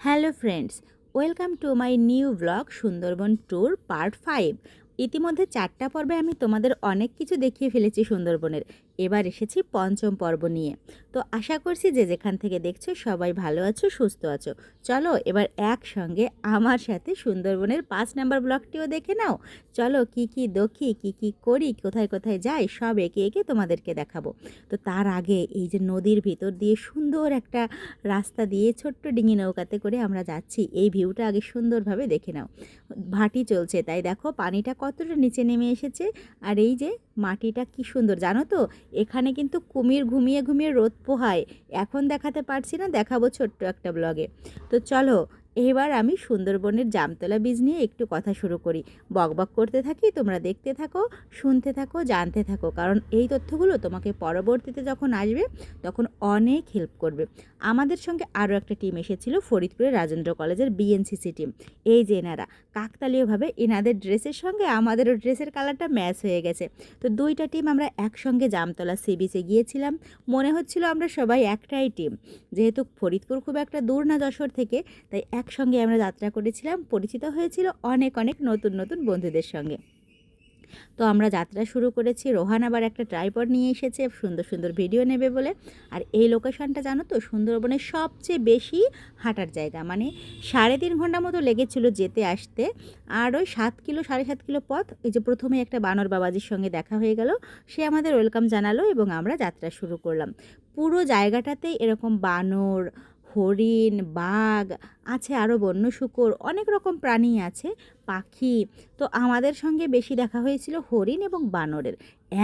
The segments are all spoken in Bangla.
Hello friends, welcome to my new blog Sundarban tour part five. ইতিমধ্যে চারটা পর্বে আমি তোমাদের অনেক কিছু দেখিয়ে ফেলেছি সুন্দরবনের। এবার এসেছি পঞ্চম পর্ব নিয়ে। তো আশা করছি যে যেখান থেকে দেখছ সবাই ভালো আছো, সুস্থ আছো। চলো এবার একসঙ্গে আমার সাথে সুন্দরবনের পাঁচ নাম্বার ব্লগটিও দেখে নাও। চলো কি কি দেখি, কি কি করি, কোথায় কোথায় যাই, সব একে একে তোমাদেরকে দেখাবো। তো তার আগে এই যে নদীর ভিতর দিয়ে সুন্দর একটা রাস্তা দিয়ে ছোট্ট ডিঙি নৌকাতে করে আমরা যাচ্ছি, এই ভিউটা আগে সুন্দরভাবে দেখে নাও। ভাটি চলছে, তাই দেখো পানিটা কতটা নিচে নেমে এসেছে। আর এই যে মাটিটা কি সুন্দর, জানো তো? এখানে কিন্তু কুমির ঘুমিয়ে ঘুমিয়ে রোদ পোহায়। এখন দেখাতে পারছি না, দেখাবো ছোট্ট একটা ব্লগে তো চলো এবার আমি সুন্দরবনের জামতলা বীজ নিয়ে একটু কথা শুরু করি। বকবক করতে থাকি, তোমরা দেখতে থাকো, শুনতে থাকো, জানতে থাকো। কারণ এই তথ্যগুলো তোমাকে পরবর্তীতে যখন আসবে, তখন অনেক হেল্প করবে। আমাদের সঙ্গে আরও একটা টিম এসেছিল, ফরিদপুরের রাজেন্দ্র কলেজের বিএনসিসি টিম এই যে এনারা, কাকতালীয়ভাবে এনাদের ড্রেসের সঙ্গে আমাদেরও ড্রেসের কালারটা ম্যাচ হয়ে গেছে। তো দুইটা টিম আমরা একসঙ্গে জামতলা সি বিচে গিয়েছিলাম। মনে হচ্ছিল আমরা সবাই একটাই টিম যেহেতু ফরিদপুর খুব একটা দূর না যশোর থেকে, তাই একসঙ্গে আমরা যাত্রা করেছিলাম, পরিচিত হয়েছিল অনেক অনেক নতুন নতুন বন্ধুদের সঙ্গে। তো আমরা যাত্রা শুরু করেছি, রোহান আবার একটা ট্রাইপড নিয়ে এসেছে, সুন্দর সুন্দর ভিডিও নেবে বলে। আর এই লোকেশনটা জানো তো, সুন্দরবনের সবচেয়ে বেশি হাঁটার জায়গা। মানে সাড়ে তিন ঘণ্টা মতো লেগেছিল যেতে আসতে। আর ওই সাত কিলো, সাড়ে সাত কিলো পথ, এই যে প্রথমে একটা বানর বাবাজির সঙ্গে দেখা হয়ে গেল। সে আমাদের ওয়েলকাম জানালো এবং আমরা যাত্রা শুরু করলাম। পুরো জায়গাটাতেই এরকম বানর হরিণ, বাঘ, আছে আরও বন্য শুকর, অনেক রকম প্রাণী আছে, পাখি। তো আমাদের সঙ্গে বেশি দেখা হয়েছিল হরিণ এবং বানরের।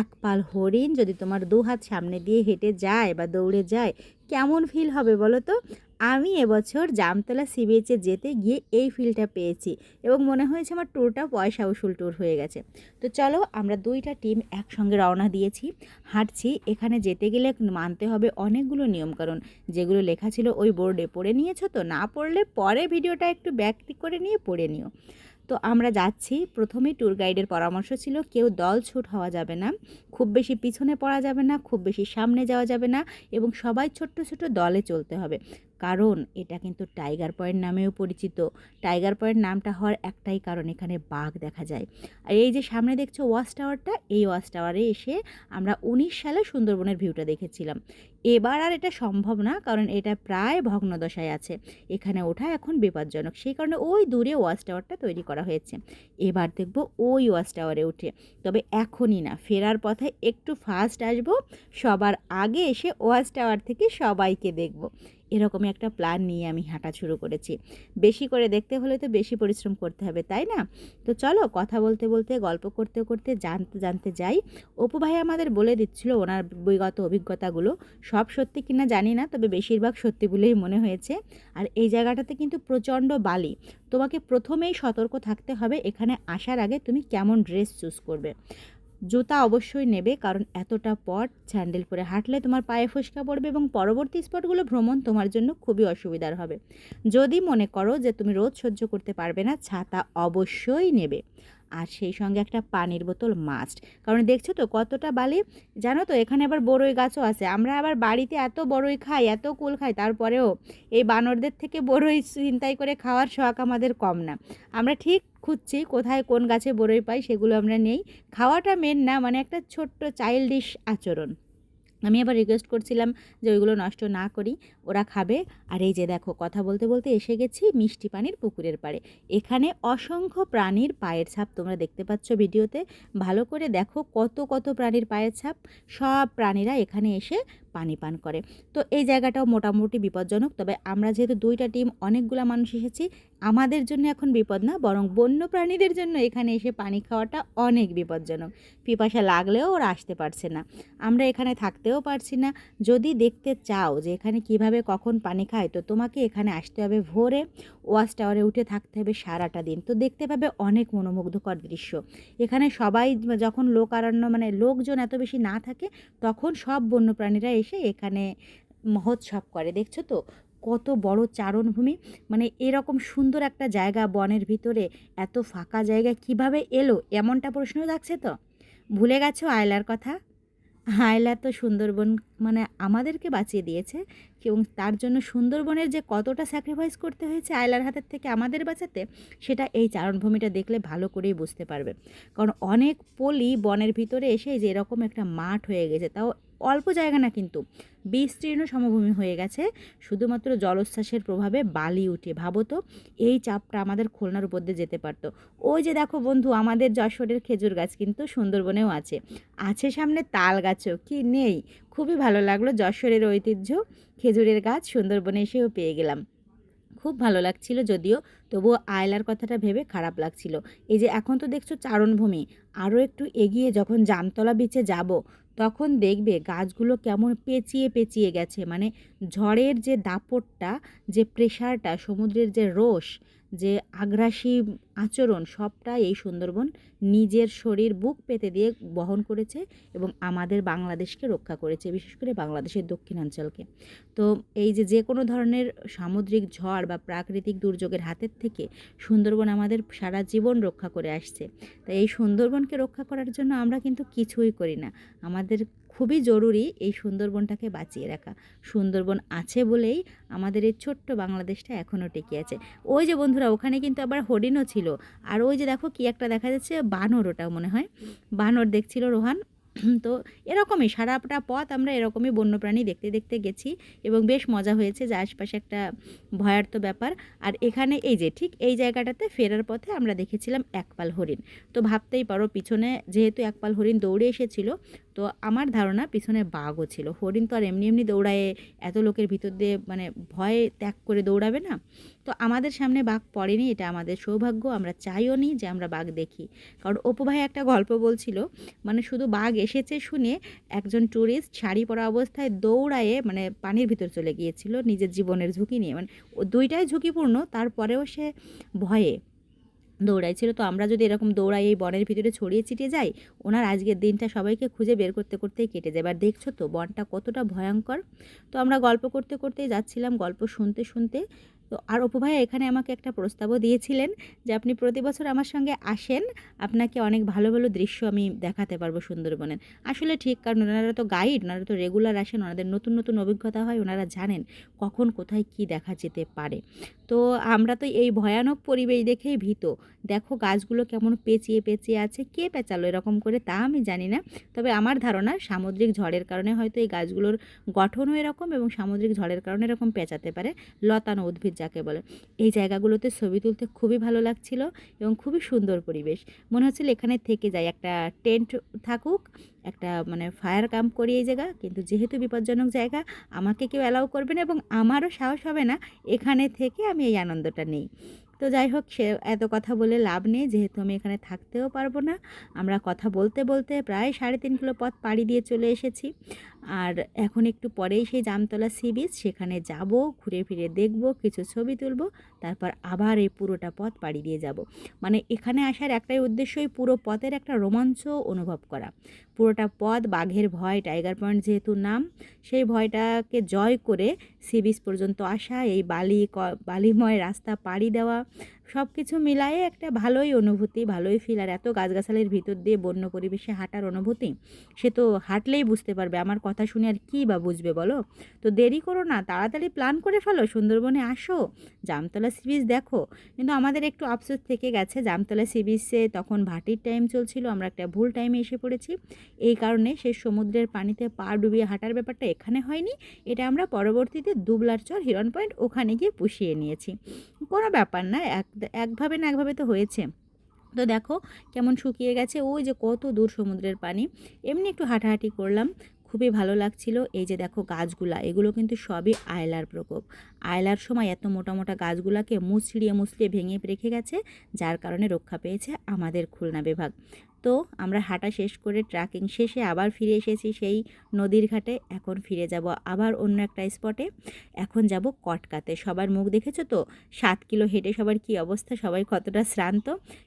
এক পাল হরিণ যদি তোমার দু হাত সামনে দিয়ে হেঁটে যায় বা দৌড়ে যায়, কেমন ফিল হবে বলো তো? আমি এবছর জামতলা সি যেতে গিয়ে এই ফিলটা পেয়েছি এবং মনে হয়েছে আমার ট্যুরটা পয়সা উসুল ট্যুর হয়ে গেছে। তো চলো আমরা দুইটা টিম একসঙ্গে রওনা দিয়েছি, হাঁটছি, এখানে যেতে গেলে মানতে হবে অনেকগুলো নিয়মকানুন, যেগুলো লেখা ছিল ওই বোর্ডে পড়ে নিয়েছো তো, না পড়লে পরে ভিডিওটা একটু ব্যাক করে নিয়ে পড়ে নিও। তো আমরা যাচ্ছি, প্রথমেই ট্যুর গাইডের পরামর্শ ছিল, কেউ দল ছুট হওয়া যাবে না, খুব বেশি পিছনে পড়া যাবে না, খুব বেশি সামনে যাওয়া যাবে না এবং সবাই ছোট্ট ছোট দলে চলতে হবে। কারণ এটা কিন্তু টাইগার পয়েন্ট নামেও পরিচিত। টাইগার পয়েন্ট নামটা হওয়ার একটাই কারণ এখানে বাঘ দেখা যায়। আর এই যে সামনে দেখছ ওয়াচ টাওয়ারটা, এই ওয়াচ টাওয়ারে এসে আমরা উনিশ সালে সুন্দরবনের ভিউটা দেখেছিলাম। এবার আর এটা সম্ভব না, কারণ এটা প্রায় ভগ্নদশায় আছে। এখানে ওঠা এখন বিপজ্জনক, সেই কারণে ওই দূরে ওয়াচ টাওয়ারটা তৈরি করা হয়েছে। এবার দেখব ওই ওয়াচ টাওয়ারে উঠে। তবে এখনই না, ফেরার পথে একটু ফাস্ট আসব, সবার আগে এসে ওয়াচ টাওয়ার থেকে সবাইকে দেখব। এরকমই একটা প্ল্যান নিয়ে আমি হাঁটা শুরু করেছি। বেশি করে দেখতে হলে তো বেশি পরিশ্রম করতে হবে, তাই না? তো চলো কথা বলতে বলতে, গল্প করতে করতে, জানতে জানতে যাই। অপু ভাই আমাদের বলে দিচ্ছিল ওনার বিগত অভিজ্ঞতাগুলো। সব সত্যি কিনা জানি না, তবে বেশিরভাগ সত্যি বলেই মনে হয়েছে। আর এই জায়গাটাতে কিন্তু প্রচণ্ড বালি। তোমাকে প্রথমেই সতর্ক থাকতে হবে, এখানে আসার আগে তুমি কেমন ড্রেস চুজ করবে। জুতা অবশ্যই নেবে, কারণ এতটা পট, স্যান্ডেল পরে হাঁটলে তোমার পায়ে ফুসকা পড়বে এবং পরবর্তী স্পটগুলো ভ্রমণ তোমার জন্য খুবই অসুবিধার হবে। যদি মনে করো যে তুমি রোদ সহ্য করতে পারবে না, ছাতা অবশ্যই নেবে। আর সেই সঙ্গে একটা পানির বোতল মাস্ট কারণ দেখছ তো কতটা বালি? জানো তো এখানে আবার বড়ই গাছও আছে। আমরা আবার বাড়িতে এত বড়ই খাই, এত কুল খাই, তারপরেও এই বানরদের থেকে বড়ই চিন্তাই করে খাওয়ার শখ আমাদের কম না। আমরা ঠিক খুঁজছি কোথায় কোন গাছে বড়ই পাই, সেগুলো আমরা নেই। খাওয়াটা মেন না মানে একটা ছোট্ট চাইল্ডিশ আচরণ। আমি আবার রিকোয়েস্ট করছিলাম যে ওইগুলো নষ্ট না করি, ওরা খাবে। আর এই যে দেখো, কথা বলতে বলতে এসে গেছি মিষ্টি পানির পুকুরের পাড়ে। এখানে অসংখ্য প্রাণীর পায়ের ছাপ তোমরা দেখতে পাচ্ছ ভিডিওতে। ভালো করে দেখো কত কত প্রাণীর পায়ের ছাপ। সব প্রাণীরা এখানে এসে পানি পান করে। তো এই জায়গাটাও মোটামুটি বিপজ্জনক। তবে আমরা যেহেতু দুইটা টিম, অনেকগুলো মানুষ এসেছি, আমাদের জন্য এখন বিপদ না, বরং বন্য প্রাণীদের জন্য এখানে এসে পানি খাওয়াটা অনেক বিপজ্জনক। পিপাসা লাগলেও ওরা আসতে পারছে না। আমরা এখানে থাকতেও পারছি না। যদি দেখতে চাও যে এখানে কীভাবে কখন পানি খায়, তো তোমাকে এখানে আসতে হবে ভোরে। ওয়াচ টাওয়ারে উঠে থাকতে হবে সারাটা দিন। তো দেখতে পাবে অনেক মনোমুগ্ধকর দৃশ্য। এখানে সবাই যখন লোক আরণ্য মানে লোকজন এত বেশি না থাকে, তখন সব বন্যপ্রাণীরা এসে এখানে মহোৎসব করে। দেখছ তো? কত বড় চারণভূমি। মানে এরকম সুন্দর একটা জায়গা বনের ভিতরে, এত ফাঁকা জায়গা কীভাবে এলো? এমনটা প্রশ্ন থাকছে তো? ভুলে গেছো আয়লার কথা? হায়লা তো সুন্দরবন মানে আমাদেরকে বাঁচিয়ে দিয়েছে এবং তার জন্য সুন্দরবনের যে কতটা স্যাক্রিফাইস করতে হয়েছে আয়লার হাতের থেকে আমাদের বাঁচাতে, সেটা এই চারণভূমিটা দেখলে ভালো করেই বুঝতে পারবে। কারণ অনেক পলি বনের ভিতরে এসে যে এরকম একটা মাঠ হয়ে গেছে, তাও অল্প জায়গা না কিন্তু বিস্তীর্ণ সমভূমি হয়ে গেছে। শুধুমাত্র জলোচ্ছ্বাসের প্রভাবে বালি উঠে, ভাবো তো, এই চাপটা আমাদের খুলনার উপর দিয়ে যেতে পারতো। ওই যে দেখো বন্ধু, আমাদের যশোরের খেজুর গাছ কিন্তু সুন্দরবনেও আছে। আছে সামনে তাল গাছও, কি নেই? খুবই ভালো লাগল যশোরের ঐতিহ্য। খেজুরের গাছ সুন্দরবনে এসেও পেয়ে গেলাম। খুব ভালো লাগছিল যদিও, তবুও আয়লার কথাটা ভেবে খারাপ লাগছিল। এই যে এখন তো দেখছ চারণভূমি আরও একটু এগিয়ে যখন জামতলা বিচে যাব, তখন দেখবে গাছগুলো কেমন পেঁচিয়ে পেঁচিয়ে গেছে। মানে ঝড়ের যে দাপটটা, যে প্রেশারটা সমুদ্রের যে রোষ যে আগ্রাসী আচরণ সবটাই এই সুন্দরবন নিজের শরীর, বুক পেতে দিয়ে বহন করেছে এবং আমাদের বাংলাদেশকে রক্ষা করেছে, বিশেষ করে বাংলাদেশের দক্ষিণাঞ্চলকে। তো এই যে যে কোনো ধরনের সামুদ্রিক ঝড় বা প্রাকৃতিক দুর্যোগের হাতের থেকে সুন্দরবন আমাদের সারা জীবন রক্ষা করে আসছে। তাই এই সুন্দরবনকে রক্ষা করার জন্য আমরা কিন্তু কিছুই করি না। আমাদের খুবই জরুরি এই সুন্দরবনটাকে বাঁচিয়ে রাখা। সুন্দরবন আছে বলেই আমাদের এই ছোট্ট বাংলাদেশটা এখনও টেকে আছে। ওই যে বন্ধুরা, ওখানে কিন্তু আবার হরিণও ছিল। আর ওই যে দেখো কি একটা দেখা যাচ্ছে, বানর ওটা মনে হয়। বানর দেখছিল রোহান তো এরকমই সারাটা পথ আমরা এরকমই বন্যপ্রাণী দেখতে দেখতে গেছি এবং বেশ মজা হয়েছে যে আশপাশে একটা ভয়ার্থ ব্যাপার। আর এখানে এই যে ঠিক এই জায়গাটাতে ফেরার পথে আমরা দেখেছিলাম একপাল হরিণ। তো ভাবতেই পারো পিছনে যেহেতু একপাল হরিণ দৌড়ে এসেছিল, তো আমার ধারণা পিছনে বাঘও ছিল। হরিণ তো আর এমনি এমনি দৌড়ায়, এত লোকের ভিতর দিয়ে মানে ভয় ত্যাগ করে দৌড়াবে না। তো আমাদের সামনে বাঘ পড়েনি, এটা আমাদের সৌভাগ্য, আমরা চাইও নি যে আমরা বাঘ দেখি। কারণ অপু ভাই একটা গল্প বলছিল মানে শুধু বাঘ এসেছে শুনে একজন ট্যুরিস্ট শাড়ি পরা অবস্থায় দৌড়ায়ে মানে পানির ভিতর চলে গিয়েছিল নিজের জীবনের ঝুঁকি নিয়ে। মানে দুইটাই ঝুঁকিপূর্ণ, তারপরেও সে ভয়ে দৌড়াইছিল। তো আমরা যদি এরকম দৌড়াই এই বনের ভিতরে ছড়িয়ে ছিটিয়ে যাই, ওনার আজকের দিনটা সবাইকে খুঁজে বের করতে করতেই কেটে যায়। এবার দেখছ তো বনটা কতটা ভয়ঙ্কর। তো আমরা গল্প করতে করতেই যাচ্ছিলাম, গল্প শুনতে শুনতে তো আর অপু ভাইয়া এখানে আমাকে একটা প্রস্তাবও দিয়েছিলেন যে আপনি প্রতি বছর আমার সঙ্গে আসেন, আপনাকে অনেক ভালো ভালো দৃশ্য আমি দেখাতে পারব সুন্দরবনের। আসলে ঠিক, কারণ ওনারা তো গাইড ওনারা তো রেগুলার আসেন, ওনাদের নতুন নতুন অভিজ্ঞতা হয়, ওনারা জানেন কখন, কোথায় কি দেখা যেতে পারে। তো আমরা তো এই ভয়ানক পরিবেশ দেখেই ভীত। দেখো গাছগুলো কেমন পেঁচিয়ে পেঁচিয়ে আছে, কে পেঁচালো এরকম করে তা আমি জানি না। তবে আমার ধারণা সামুদ্রিক ঝড়ের কারণে হয়তো এই গাছগুলোর গঠনও এরকম এবং সামুদ্রিক ঝড়ের কারণে এরকম পেঁচাতে পারে। লতানো উদ্ভিদ যাকে বলে। এই জায়গাগুলোতে ছবি তুলতে খুবই ভালো লাগছিল এবং খুবই সুন্দর পরিবেশ। মনে হচ্ছিল এখানে থেকে যায় একটা টেন্ট থাকুক, একটা মানে ফায়ার ক্যাম্প করি এই জায়গা, কিন্তু যেহেতু বিপজ্জনক জায়গা, আমাকে কেউ অ্যালাউ করবে না এবং আমারও সাহস হবে না এখানে থেকে আমি এই আনন্দটা নেই। তো যাই হোক, সে এত কথা বলে লাভ নেই। যেহেতু আমি এখানে থাকতেও পারব না, আমরা কথা বলতে বলতে প্রায় সাড়ে তিন কিলো পথ পাড়ি দিয়ে চলে এসেছি। আর এখন একটু পরেই সেই জামতলা সি বিচ, সেখানে যাব, ঘুরে ফিরে দেখব, কিছু ছবি তুলব। তারপর আবার এই পুরোটা পথ পাড়ি দিয়ে যাব। মানে এখানে আসার একটাই উদ্দেশ্যই পুরো পথের একটা রোমাঞ্চ অনুভব করা। পুরোটা পথ, বাঘের ভয়, টাইগার পয়েন্ট যেহেতু নাম, সেই ভয়টাকে জয় করে সি বিচ পর্যন্ত আসা, এই বালি বালিময় রাস্তা পাড়ি দেওয়া সব কিছু মিলায়ে একটা ভালোই অনুভূতি, ভালোই ফিল আর এত গাছগাছালির ভিতর দিয়ে বন্য পরিবেশে হাঁটার অনুভূতি, সে তো হাঁটলেই বুঝতে পারবে আমার কথা শুনে আর কী বা বুঝবে বলো? তো দেরি করো না, তাড়াতাড়ি প্ল্যান করে ফেলো, সুন্দরবনে আসো, জামতলা সি বিচ দেখো। কিন্তু আমাদের একটু আফসোস থেকে গেছে, জামতলা সি বিচে তখন ভাটির টাইম চলছিল, আমরা একটা ভুল টাইমে এসে পড়েছি। এই কারণে সেই সমুদ্রের পানিতে পা ডুবিয়ে হাঁটার ব্যাপারটা এখানে হয়নি, এটা আমরা পরবর্তীতে দুবলার চর হিরন পয়েন্ট ওখানে গিয়ে পুষিয়ে নিয়েছি। কোনো ব্যাপার না, এক একভাবে না একভাবে তো হয়েছে। তো দেখো কেমন শুকিয়ে গেছে, ওই যে কত দূর সমুদ্রের পানি। এমনি একটু হাঁটাহাঁটি করলাম। খুবই ভালো লাগছিল। এই যে দেখো গাছগুলা, এগুলো কিন্তু সবই আয়লার প্রকোপ। আয়লার সময় এত মোটা মোটা গাছগুলাকে মুচড়িয়ে মুচড়িয়ে ভেঙে রেখে গেছে, যার কারণে রক্ষা পেয়েছে আমাদের খুলনা বিভাগ। তো আমরা হাঁটা শেষ করে ট্রাকিং শেষে আবার ফিরে এসেছি সেই নদীর ঘাটে। এখন ফিরে যাব আবার অন্য একটা স্পটে এখন যাব কটকাতে। সবার মুখ দেখেছ তো? সাত কিলো হেঁটে সবার কি অবস্থা? সবাই কতটা শ্রান্ত?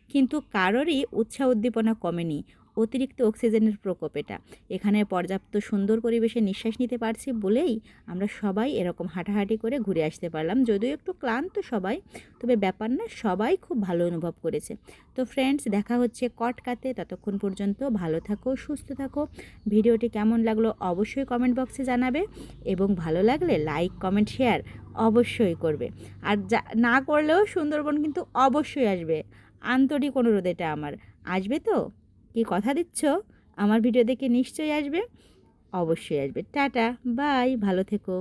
কিন্তু কারোরই উৎসাহ উদ্দীপনা কমেনি। অতিরিক্ত অক্সিজেনের প্রকোপ এটা। এখানে পর্যাপ্ত সুন্দর পরিবেশে নিঃশ্বাস নিতে পারছি বলেই আমরা সবাই এরকম হাঁটাহাঁটি করে ঘুরে আসতে পারলাম। যদিও একটু ক্লান্ত সবাই, তবে ব্যাপার না, সবাই খুব ভালো অনুভব করেছে। তো ফ্রেন্ডস দেখা হচ্ছে কটকাতে। ততক্ষণ পর্যন্ত ভালো থাকো, সুস্থ থাকো। ভিডিওটি কেমন লাগল অবশ্যই কমেন্ট বক্সে জানাবে এবং ভালো লাগলে লাইক কমেন্ট শেয়ার অবশ্যই করবে। আর যা, না করলেও সুন্দরবন কিন্তু অবশ্যই আসবে। আন্তরিক অনুরোধ এটা আমার। আসবে তো? কি কথা দিচ্ছ? আমার ভিডিও দেখে নিশ্চয়ই আসবে। অবশ্যই আসবে। টাটা বাই ভালো থেকো।